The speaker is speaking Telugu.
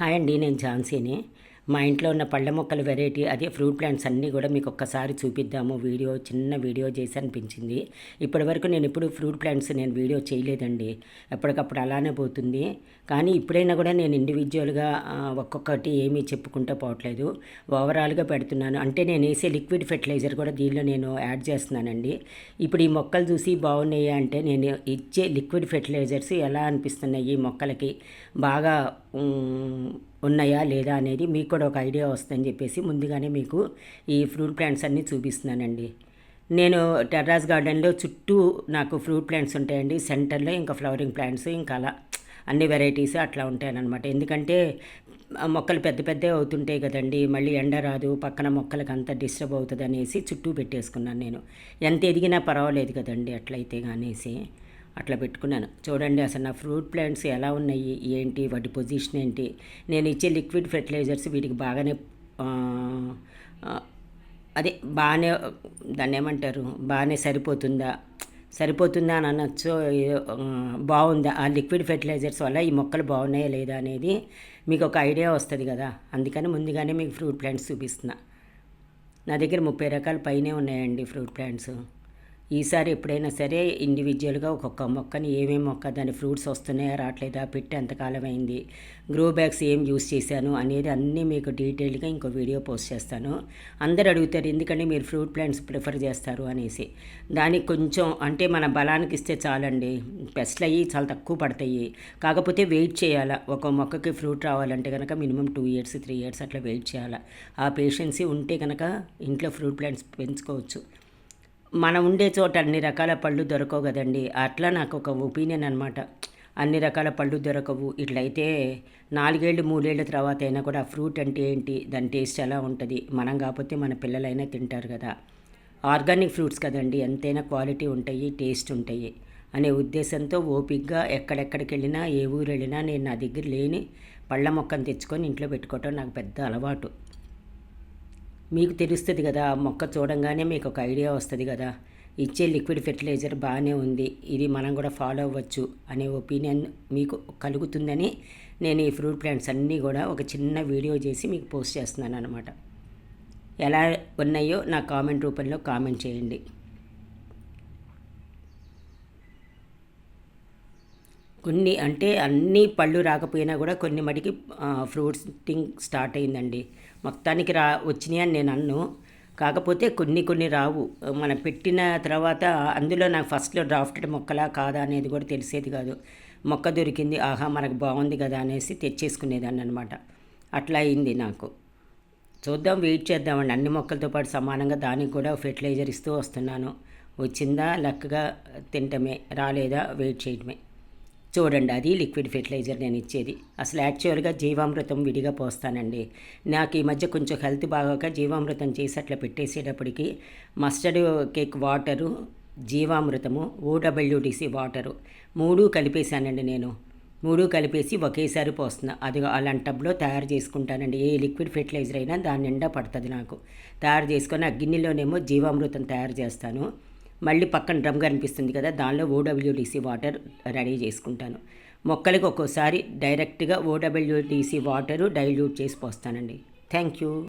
హాయ్ అండి నేను ఝాన్సీని. మా ఇంట్లో ఉన్న పళ్ళ మొక్కల వెరైటీ అదే ఫ్రూట్ ప్లాంట్స్ అన్నీ కూడా మీకు ఒక్కసారి చూపిద్దాము. వీడియో చిన్న వీడియో చేసి అనిపించింది. ఇప్పటి వరకు నేను ఇప్పుడు ఫ్రూట్ ప్లాంట్స్ నేను వీడియో చేయలేదండి. ఎప్పటికప్పుడు అలానే పోతుంది. కానీ ఇప్పుడైనా కూడా నేను ఇండివిజువల్గా ఒక్కొక్కటి ఏమీ చెప్పుకుంటూ పోవట్లేదు. ఓవరాల్గా పెడుతున్నాను. అంటే నేను వేసే లిక్విడ్ ఫెర్టిలైజర్ కూడా దీనిలో నేను యాడ్ చేస్తున్నానండి. ఇప్పుడు ఈ మొక్కలు చూసి బాగున్నాయి అంటే నేను ఇచ్చే లిక్విడ్ ఫెర్టిలైజర్స్ ఎలా అనిపిస్తున్నాయి ఈ మొక్కలకి? బాగా ఉన్నాయా లేదా అనేది మీకు కూడా ఒక ఐడియా వస్తుందని చెప్పేసి ముందుగానే మీకు ఈ ఫ్రూట్ ప్లాంట్స్ అన్నీ చూపిస్తున్నానండి. నేను టెర్రాస్ గార్డెన్లో చుట్టూ నాకు ఫ్రూట్ ప్లాంట్స్ ఉంటాయండి. సెంటర్లో ఇంకా ఫ్లవరింగ్ ప్లాంట్స్ ఇంకా అలా అన్ని వెరైటీస్ అట్లా ఉంటాయన్నమాట. ఎందుకంటే మొక్కలు పెద్ద పెద్ద అవుతుంటాయి కదండి. మళ్ళీ ఎండ రాదు పక్కన మొక్కలకు అంత డిస్టర్బ్ అవుతుంది అనేసి చుట్టూ పెట్టేసుకున్నాను నేను. ఎంత ఎదిగినా పర్వాలేదు కదండి అట్లయితే అనేసి అట్లా పెట్టుకున్నాను. చూడండి అసలు నా ఫ్రూట్ ప్లాంట్స్ ఎలా ఉన్నాయి ఏంటి వాటి పొజిషన్ ఏంటి. నేను ఇచ్చే లిక్విడ్ ఫెర్టిలైజర్స్ వీటికి బాగానే అదే బాగానే దాన్ని ఏమంటారు బాగానే సరిపోతుందా సరిపోతుందా అని అనొచ్చు బాగుందా ఆ లిక్విడ్ ఫెర్టిలైజర్స్ వల్ల ఈ మొక్కలు బాగున్నాయా లేదా అనేది మీకు ఒక ఐడియా వస్తుంది కదా. అందుకని ముందుగానే మీకు ఫ్రూట్ ప్లాంట్స్ చూపిస్తున్నా. నా దగ్గర ముప్పై రకాల పైనే ఉన్నాయండి ఫ్రూట్ ప్లాంట్స్. ఈసారి ఎప్పుడైనా సరే ఇండివిజువల్గా ఒక్కొక్క మొక్కని ఏమేమి మొక్క దాని ఫ్రూట్స్ వస్తున్నాయా రావట్లేదా పెట్టి ఎంతకాలం అయింది గ్రో బ్యాగ్స్ ఏం యూస్ చేశాను అనేది అన్నీ మీకు డీటెయిల్గా ఇంకో వీడియో పోస్ట్ చేస్తాను. అందరు అడుగుతారు ఎందుకంటే మీరు ఫ్రూట్ ప్లాంట్స్ ప్రిఫర్ చేస్తారు? అనేసి. దానికి కొంచెం అంటే మన బలానికి ఇస్తే చాలండి. పెస్ట్లు అయ్యి చాలా తక్కువ పడతాయి. కాకపోతే వెయిట్ చేయాలా. ఒక మొక్కకి ఫ్రూట్ రావాలంటే కనుక minimum two years three years అట్లా వెయిట్ చేయాలా. ఆ పేషెన్సీ ఉంటే కనుక ఇంట్లో ఫ్రూట్ ప్లాంట్స్ పెంచుకోవచ్చు. మనం ఉండే చోట అన్ని రకాల పళ్ళు దొరకవు కదండి. అట్లా నాకు ఒక ఒపీనియన్ అనమాట అన్ని రకాల పళ్ళు దొరకవు. ఇట్లయితే నాలుగేళ్ళు మూడేళ్ళ తర్వాత అయినా కూడా ఫ్రూట్ అంటే ఏంటి? దాని టేస్ట్ ఎలా ఉంటుంది? మనం కాకపోతే మన పిల్లలైనా తింటారు కదా. ఆర్గానిక్ ఫ్రూట్స్ కదండి. ఎంతైనా క్వాలిటీ ఉంటాయి టేస్ట్ ఉంటాయి అనే ఉద్దేశంతో ఓపిక్గా ఎక్కడెక్కడికి వెళ్ళినా ఏ ఊరు వెళ్ళినా నేను నా దగ్గర లేని పళ్ళ మొక్కను తెచ్చుకొని ఇంట్లో పెట్టుకోవటం నాకు పెద్ద అలవాటు. మీకు తెలుస్తుంది కదా మొక్క చూడంగానే మీకు ఒక ఐడియా వస్తుంది కదా. ఇచ్చే లిక్విడ్ ఫెర్టిలైజర్ బాగానే ఉంది ఇది మనం కూడా ఫాలో అవ్వచ్చు అనే ఒపీనియన్ మీకు కలుగుతుందని నేను ఈ ఫ్రూట్ ప్లాంట్స్ అన్నీ కూడా ఒక చిన్న వీడియో చేసి మీకు పోస్ట్ చేస్తున్నాను అనమాట ఎలా ఉన్నాయో నా కామెంట్ రూపంలో కామెంట్ చేయండి. కొన్ని అంటే అన్ని పళ్ళు రాకపోయినా కూడా కొన్ని మటుకి ఫ్రూట్స్ థింగ్ స్టార్ట్ అయిందండి. మొత్తానికి రా వచ్చినాయి అని నేను అన్ను. కాకపోతే కొన్ని కొన్ని రావు. మనం పెట్టిన తర్వాత అందులో నాకు ఫస్ట్లో డ్రాఫ్టెడ్ మొక్కలా కాదా అనేది కూడా తెలిసేది కాదు. మొక్క దొరికింది ఆహా మనకు బాగుంది కదా అనేసి తెచ్చేసుకునేదాన్ని అనమాట అట్లా అయింది నాకు. చూద్దాం వెయిట్ చేద్దామండి. అన్ని మొక్కలతో పాటు సమానంగా దానికి కూడా ఫెర్టిలైజర్ ఇస్తూ వస్తున్నాను. వచ్చిందా లక్గా తింటమే రాలేదా వెయిట్ చేయటమే. చూడండి అది లిక్విడ్ ఫెర్టిలైజర్ నేను ఇచ్చేది. అసలు యాక్చువల్గా జీవామృతం విడిగా పోస్తానండి. నాకు ఈ మధ్య కొంచెం హెల్త్ బాగాక జీవామృతం చేసి అట్లా పెట్టేసేటప్పటికి మస్టర్డ్ కేక్ వాటరు జీవామృతము ఓడబ్ల్యూడిసి వాటరు మూడు కలిపేశానండి నేను. మూడు కలిపేసి ఒకేసారి పోస్తున్నా. అది అలాంటి టబ్లో తయారు చేసుకుంటానండి. ఏ లిక్విడ్ ఫెర్టిలైజర్ అయినా దాని నిండా పడుతుంది నాకు. తయారు చేసుకొని ఆ గిన్నెలోనేమో జీవామృతం తయారు చేస్తాను. మళ్ళీ పక్కన డ్రమ్ కనిపిస్తుంది కదా దానిలో ఓడబ్ల్యూడిసి వాటర్ రెడీ చేసుకుంటాను. మొక్కలకి ఒక్కోసారి డైరెక్ట్గా ఓడబ్ల్యూడిసి వాటరు డైల్యూట్ చేసి పోస్తానండి. Thank you